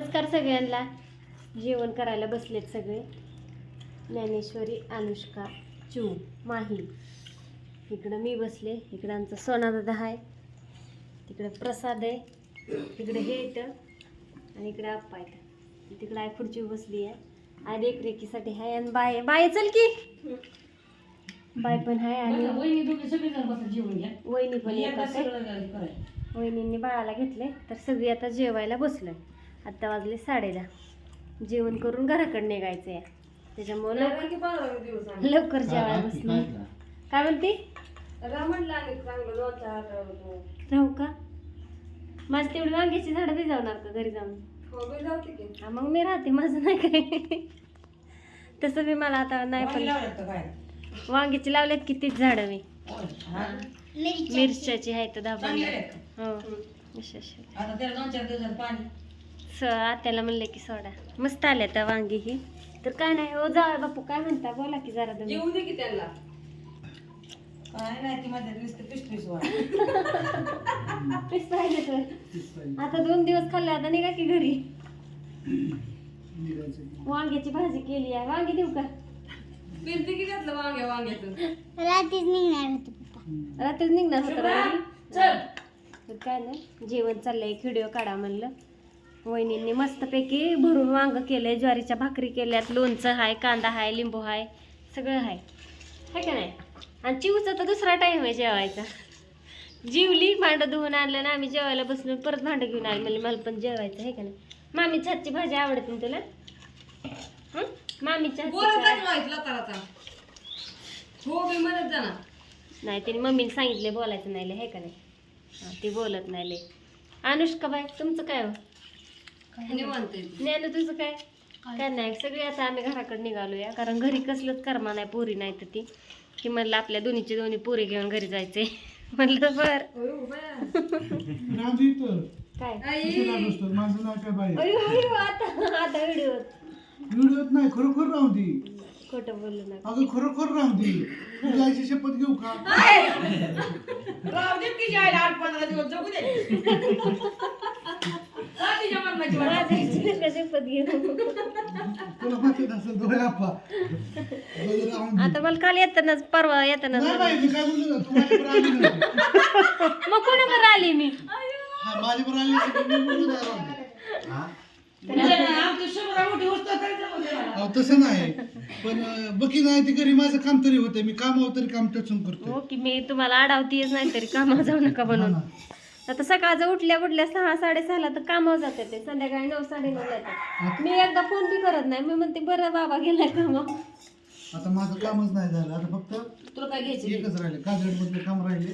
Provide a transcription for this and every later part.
नमस्कार सगळ्यांना. जेवण करायला बसलेत सगळे. ज्ञानेश्वरी अनुष्का चू माही. इकडं मी बसले. इकडं आमचा सोना दादा आहे तिकडं प्रसाद आहे. तिकडे हे येतं आणि इकडे आप्पा येतं तिकडं आहे खुर्ची बसली आहे. आणि देखरेखीसाठी आहे आणि बाय बाय चल की. बाय पण आहे आणि वहिनी पण येतात. वहिनींनी बाळाला घेतले तर सगळी आता जेवायला बसलोय. आता वाजले साडेदहा. जेवण करून घराकडे निघायचं आहे त्याच्यामुळे लवकर लवकर जेवायला बसलो काय म्हणते? राहू का? माझी तेवढी वांग्याची झाडं भिजावणार का घरी जाऊन? हा, मग मी राहते माझं नाही काय. तसं मी मला आता नाही पण? वांग्याची लावल्यात कितीच झाडं मी. हा. मिरच्याची पंधरा आहेत. का? हो अशा अशा. स आत्याला म्हणले की सोडा. मस्त आल्या त्या वांगी ही. तर काय नाही हो जा बापू काय म्हणता? बोला की जरा तुम्ही. काय नाही ती नुसतं पिस पिस वर पीस पाहिजे तर. आता दोन दिवस खाल्ले आता निघा की घरी. वांग्याची भाजी केली आहे. वांगी देऊ का? रात्रीच निघणार होते पप्पा. रात्रीच निघणार होतं ना घरी चल. तर काय नाही जेवण चाललंय एक व्हिडिओ काढा म्हणलं. वहिनींनी मस्तपैकी भरून वांग केलंय ज्वारीच्या भाकरी केल्यात लोणचं आहे कांदा आहे लिंबू आहे सगळं आहे है का नाही? आणि चिवचा तर दुसरा टाईम आहे जेवायचा. जीवली भांडं धुवून आणलं ना आम्ही जेवायला बसलो परत भांडं घेऊन आले. म्हणजे मला पण जेवायचं आहे का नाही? मामीच्या हातची भाजी आवडते ना तुला? हं? मामीच्या हातची हो मी म्हणत जाणार नाही तिने मम्मीने सांगितले बोलायचं नाही लय है का नाही? हा, ती बोलत नाही लय. अनुष्का बाय तुमचं काय हो? निवांत ज्ञान तुझं काय? काय? नाही सगळे आता आम्ही घराकडे निघालोया. कारण घरी कसलंच कर्मा नाही पोरी नाही तर ती. की म्हणलं आपल्या दोन्हीची दोन्ही पोरी घेऊन घरी जायचे म्हणलं बर. तर. काय? कशाला बसतो माझं नाव काय बाई अयो, अयो, आता आता व्हिडिओ व्हिडिओत नाही खरोखर राहू दे खोटं बोलू नका अगं खरोखर राहू दे तुझ्या आईची शपथ घेऊ का? राहू दे की जायला आठ पंधरा दिवस जगू दे हा, तिच्या मरणाची वाट. माझ्या आईची नका शपथ घेऊ तुला माहिती तो आप्पा. आता मला काल येतानाच परवा येतानाच नाही बाई मी काय बोललो ना, तू माझ्यावर आली नाही. मग कोणावर आली मी हा माझ्यावर आली नाही, तर मी बोललो नाही, राहून. हा? म्हणजे. अहो, तसं नाही पण अं, बकी नाही ते घरी माझं काम तरी होतं मी कामावर तरी काम टचून करतो हो की मी तुम्हाला अडावतीच नाही तरी कामावर जाऊ नका म्हणून आता सकाळचं उठल्या उठल्या सहा साडेसहाला तर कामावर जाते ते. संध्याकाळी नऊ साडे नऊ येतात मी एकदा फोन बी करत नाही. मी म्हणते बरं बाबा गेलाय कामावर. आता माझं कामच नाही झालं. आता फक्त तुला काय घ्यायचं एकच राहिले. काजळ मधलं काम राहिले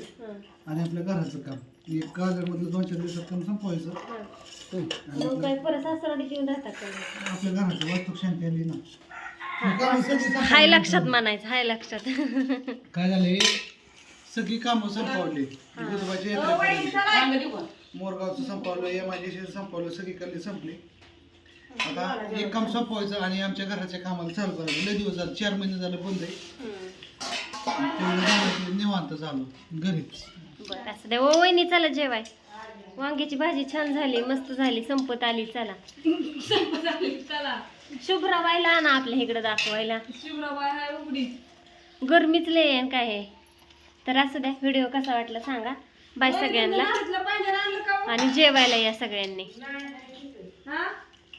आणि आपल्या घराचं काम. एक काजळ मधलं दोन चार दिवसात काम संपवायचं. हं. आणि मग काय परत राहतात का? आपल्या घराचं वास्तू शांती आली ना. ही. कामं सगळी संपवली. हाय लक्षात म्हणायचं हाय लक्षात. काय झाले सगळी कामं संपवली. गुजबाची यात्रा का? मोरगावचं संपवलं एम आय संपवलं सगळी कल्ली संपली आता एक काम संपवायचं आणि आमच्या घराच्या कामाला चालू करायचं. लय दिवस झाले चार महिने झाले बंद आहे. निवांत झालो घरीच. बरं असं द्या ओ वहिनी चला जेवाय. वांग्याची भाजी छान झाली मस्त झाली संपत आली चला. चला. शुभ्राबाईला आणा आपल्या इकडे दाखवायला. शिवराबाई हाय उघडी. गरमीच लय आहे आणि काय आहे? तर असं द्या व्हिडिओ कसा वाटला सांगा. बाय सगळ्यांना. का आणि जेवायला या सगळ्यांनी. हा?